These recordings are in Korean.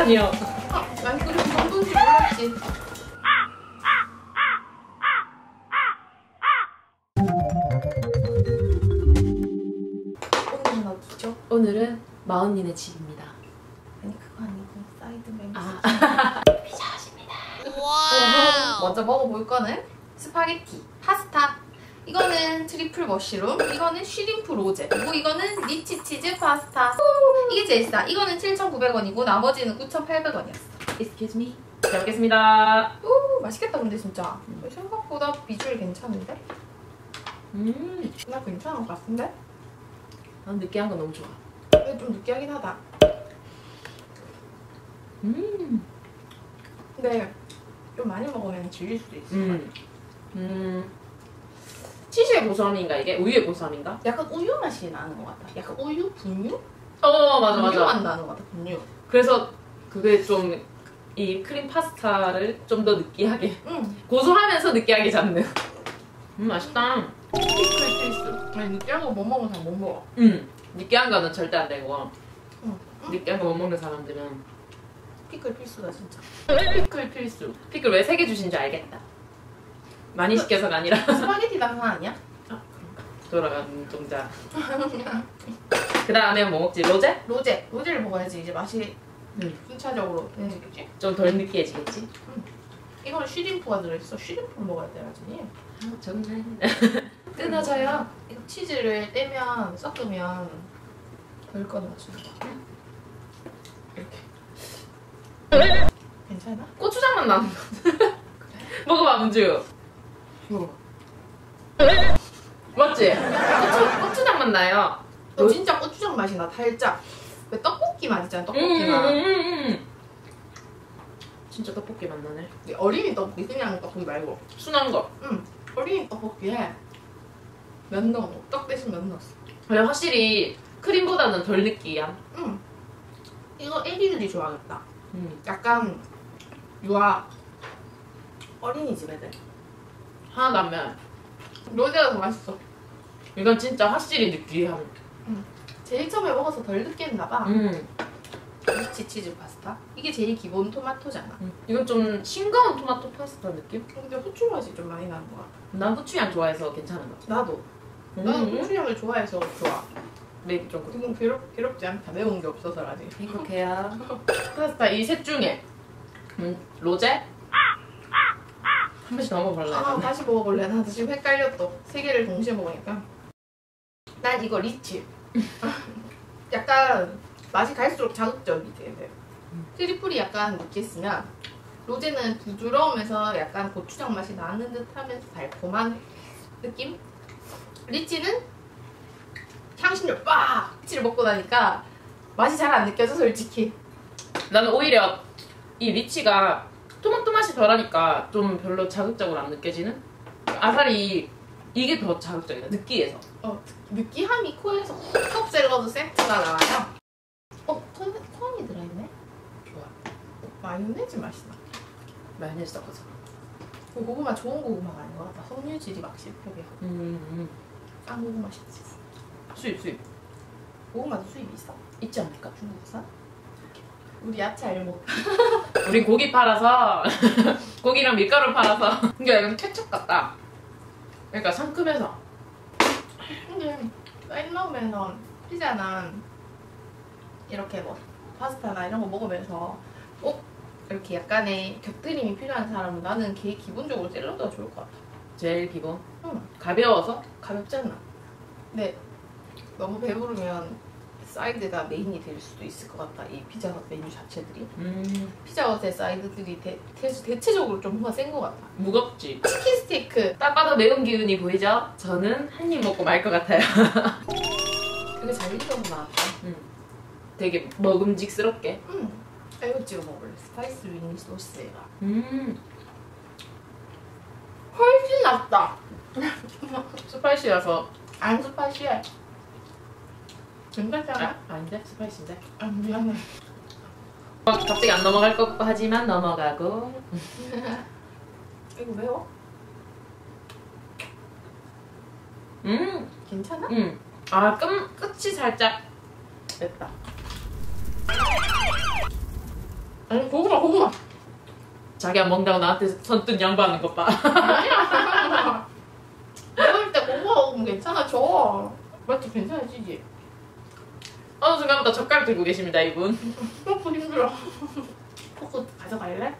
아니요. 아, 난 그렇게 정도인지 몰랐지. 오늘은 어디죠? 오늘은 마언니네 집입니다. 아니 그거 아니고 사이드 메뉴. 아. 어, 먼저 먹어볼 거는 스파게티, 파스타. 이거는 트리플 머쉬룸, 이거는 쉬림프 로제, 그리고 이거는 리치 치즈 파스타. 이게 제일 싸. 이거는 7,900원이고 나머지는 9,800원이었어. Excuse me. 잘 먹겠습니다. 오, 맛있겠다 근데 진짜. 생각보다 비주얼 괜찮은데? 음. 나 괜찮은 것 같은데? 난 느끼한 거 너무 좋아. 근데 좀 느끼하긴 하다. 음. 근데 좀 많이 먹으면 질릴 수도 있어. 음. 음. 치즈의 고소함인가 이게? 우유의 고소함인가? 약간 우유 맛이 나는 것 같아. 약간 우유, 분유? 어 맞아 분유 맞아. 맛 나는 것 같아. 분유. 그래서 그게 좀 이 크림 파스타를 좀 더 느끼하게 응. 고소하면서 느끼하게 잡는. 음 맛있다. 피클 필수. 아니 느끼한 거 못 먹으면 잘못 먹어. 음 느끼한 거는 절대 안 되고 응. 느끼한 거 못 먹는 사람들은 피클 필수다 진짜. 피클 필수. 피클 왜 세 개 주신 줄 알겠다. 많이 시켜서가 아니라 스파게티 당상 아니야? 돌아가는 눈동자. 그 다음에 뭐 먹지? 로제? 로제. 로제를 먹어야지 이제 맛이 응. 순차적으로 되는지 좀 덜 느끼해지겠지? 이거는 쉬림프가 들어있어. 쉬림프를 먹어야 돼 나중에. 아, 정말 끊어져요. 이거 치즈를 떼면 섞으면 덜 꺼내주는 거. 이렇게. 괜찮아? 고추장만 나는 거. 먹어봐, 문주. 먹어. 맞지? 고추, 고추장만 나요. 너 진짜 고추장 맛이 나 살짝. 왜 떡볶이 맛 있잖아 음, 떡볶이 음, 맛. 음, 음. 진짜 떡볶이 맛 나네. 어린이 떡볶이 그냥 떡볶이 말고. 순한 거. 응. 어린이 떡볶이에 면 넣어. 떡 대신 면 넣었어. 그래, 확실히 크림보다는 덜 느끼한. 응. 이거 애기들이 좋아하겠다. 음. 약간 유아 어린이집 애들. 하나도 안 매. 로제가 더 맛있어. 이건 진짜 확실히 느끼한. 제일 처음에 먹어서 덜 느끼했나 봐. 음. 리치 치즈 파스타. 이게 제일 기본 토마토잖아. 음. 이건 좀 싱거운 토마토 파스타 느낌? 근데 후추 맛이 좀 많이 나는 것 같아. 난 후추향 좋아해서 괜찮은 것 같아. 나도. 나는 음. 후추향을 좋아해서 좋아. 맵이 좀 그렇고. 지금 괴롭, 괴롭지 않다. 매운 게 없어서 아직. 행복해요. 파스타 이 셋 중에 음, 로제? 한 번씩 더 먹어볼래? 아, 다시 먹어볼래. 나도 지금 헷갈려 또. 세 개를 동시에 먹으니까. 난 이거 리치. 약간 맛이 갈수록 자극적이 돼. 트리플이 약간 느끼했으면 로제는 부드러우면서 약간 고추장 맛이 나는 듯 하면서 달콤한 느낌? 리치는 향신료 빡! 리치를 먹고 나니까 맛이 잘 안 느껴져 솔직히. 나는 오히려 이 리치가 토마토 맛이 덜하니까 좀 별로 자극적으로 안 느껴지는? 아사리 이게 더 자극적이다 느끼해서 어, 느끼함이 코에서 훅 찔러도 세트가 나와요. 어, 콘, 콘이 들어있네? 좋아 마요네즈 맛이 나. 마요네즈 섞어서 그 고구마 좋은 고구마가 아닌 것 같다. 섬유질이 막 실패해. 음, 음. 싼 고구마 맛있지. 수입 수입 고구마도 수입이 있어? 있지 않을까? 중국산? 우리 야채 알못. 우리 고기 팔아서 고기랑 밀가루 팔아서 근데 약간 케첩 같다 그러니까 상큼해서 근데 사이드홈에서 피자나 이렇게 뭐 파스타나 이런 거 먹으면서 꼭 이렇게 약간의 곁들임이 필요한 사람은 나는 개 기본적으로 샐러드가 좋을 것 같아. 제일 기본 응. 가벼워서 가볍잖아. 근데 너무 배부르면 사이드가 메인이 될 수도 있을 것 같다. 이 피자 메뉴 자체들이. 음 피자헛의 사이드들이 대, 대, 대체적으로 좀 뭔가 센 것 같아. 무겁지 치킨 스테이크. 딱 봐도 매운 기운이 보이죠? 저는 한 입 먹고 말 것 같아요 되게 잘 익어서 나왔다. 음. 되게 먹음직스럽게 응. 아, 이거 찍어 먹을래. 스파이스 윙 소스가. 음 훨씬 낫다. 스파이시라서 안 스파이시해. 괜찮잖아? 아, 아닌데? 스파이시인데? 아, 미안해. 어, 갑자기 안 넘어갈 것 같고 하지만 넘어가고 이거 매워? 음, 괜찮아? 음. 아, 끝, 끝이 살짝 맵다 아니 고구마 고구마. 자기야 먹다고 나한테 선뜻 양보하는 것 봐. 아니야. 먹을 때 고구마 먹으면 괜찮아 줘. 맞지 괜찮아지지. 어느 순간부터 젓가락 들고 계십니다 이분. 포크 힘들어. 포크 가져갈래?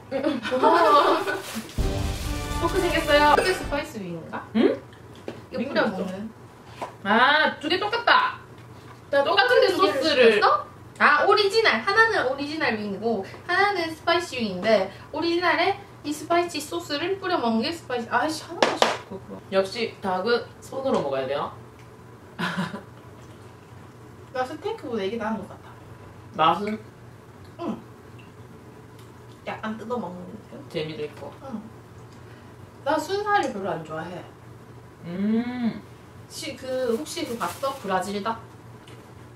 포크 생겼어요. 이게 스파이스 윙인가? 응? 이거 윙 뿌려. 먹는. 아두 개 똑같다. 자 똑같은데 소스를? 아 오리지널 하나는 오리지널 윙이고 하나는 스파이시 윙인데 오리지널에 이 스파이시 소스를 뿌려 먹는 게 스파이시 아이씨 하나만 그거 역시 닭은 손으로 먹어야 돼요. 나 스테이크보다 이게 나은 것 같아. 맛은? 약간 뜯어 먹는 느낌? 재미도 있고. 나 순살이 별로 안 좋아해. 음. 시, 그 혹시 그 봤어? 브라질 닭?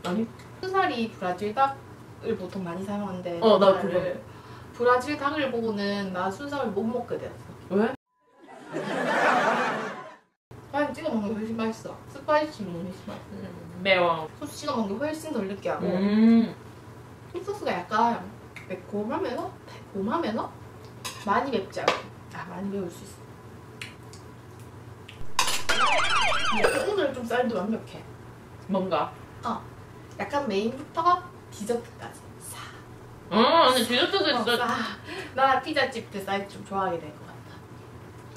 아니? 순살이 브라질 닭을 보통 많이 사용하는데 어, 나 순살을 브라질 닭을 보고는 나 순살을 못 먹게 됐어. 왜? 그냥 찍어 먹는 게 훨씬 맛있어. 스파이시 먹는 게 훨씬 맛있어. 음, 매워. 소스 찍어 먹는 게 훨씬 덜 느끼하고. 음. 흰소스가 약간 매콤하면서 달콤하면서 많이 맵지 않고. 아 많이 매울 수 있어. 오늘 좀 쌀도 완벽해. 뭔가. 약간 메인부터 디저트까지. 싹어 근데 디저트도 있어. 싹. 나 피자집 때 쌀 좀 좋아하게 될 것 같아.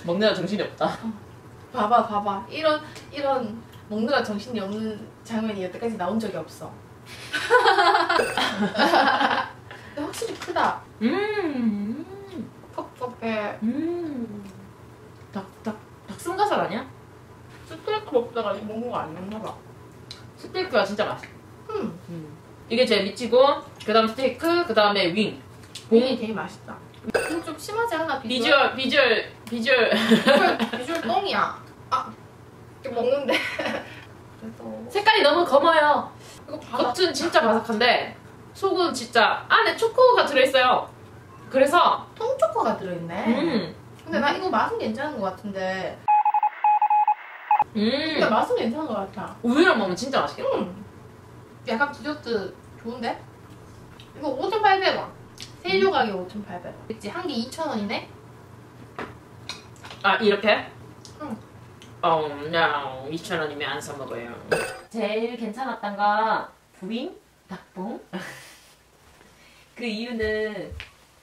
먹느라 정신이 없다. 봐봐 봐봐. 이런 이런 먹느라 정신이 없는 장면이 여태까지 나온 적이 없어 확실히 크다 음. 텁텁해 음. 닭 닭 닭승가살 아니야? 스테이크 먹다가 이거 먹는 거 아니었나 봐 스테이크가 진짜 맛있어. 음. 이게 제일 미치고 그 다음 스테이크 그 다음에 윙. 윙이 제일 맛있다. 좀 심하지 않아? 비주얼 비주얼 비주얼 비주얼, 비주얼 똥이야. 아, 이거 먹는데. 그래서 색깔이 너무 검어요. 이거. 겉은 진짜 바삭한데 속은 진짜 안에 초코가 들어있어요. 그래서 통초코가 들어있네. 음. 근데 나 이거 맛은 괜찮은 것 같은데. 음. 근데 맛은 괜찮은 것 같아. 우유랑 먹으면 진짜 맛있겠다. 음. 약간 디저트 좋은데? 이거 5,800원. 세 조각에 5,800원. 그치? 한 개 2,000원이네? 아 이렇게? 응. 어, no. 2,000원이면 안 사 먹어요. 제일 괜찮았던 건 부잉? 닭봉? 그 이유는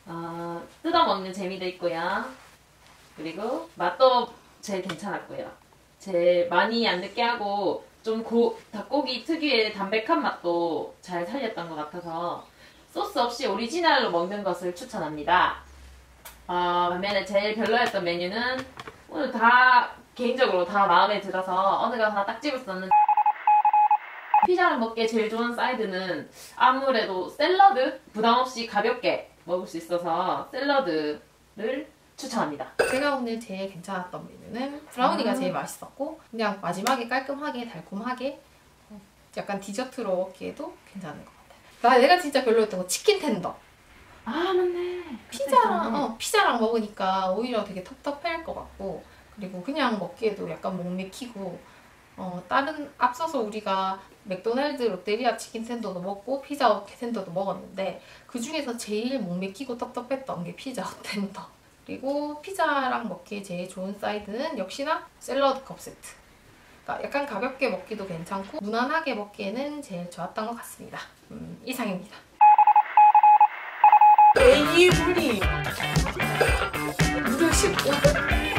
어, 뜯어 먹는 재미도 있고요. 그리고 맛도 제일 괜찮았고요. 제일 많이 안 느끼 하고 좀 고, 닭고기 특유의 담백한 맛도 잘 살렸던 것 같아서 소스 없이 오리지널로 먹는 것을 추천합니다. 어, 반면에 제일 별로였던 메뉴는 오늘 다 개인적으로 다 마음에 들어서 어느 가나 딱 없는 피자를 먹기에 제일 좋은 사이드는 아무래도 샐러드 부담 없이 가볍게 먹을 수 있어서 샐러드를 추천합니다. 제가 오늘 제일 괜찮았던 메뉴는 브라우니가 아. 제일 맛있었고 그냥 마지막에 깔끔하게 달콤하게 어, 약간 디저트로 먹기에도 괜찮은 것 같아요. 나 내가 진짜 별로였던 거 치킨 텐더. 아 맞네. 피자랑 어, 피자랑 먹으니까 오히려 되게 텁텁할 것 같고 그리고 그냥 먹기에도 약간 목 맥히고 어, 다른 앞서서 우리가 맥도날드 롯데리아 치킨 샌더도 먹고 피자 헛 샌더도 먹었는데 그 중에서 제일 목 맥히고 텁텁했던 게 피자 헛 샌더. 그리고 피자랑 먹기에 제일 좋은 사이드는 역시나 샐러드 컵 세트. 그러니까 약간 가볍게 먹기도 괜찮고 무난하게 먹기에는 제일 좋았던 것 같습니다. 음, 이상입니다. 에이 분이 무려 15분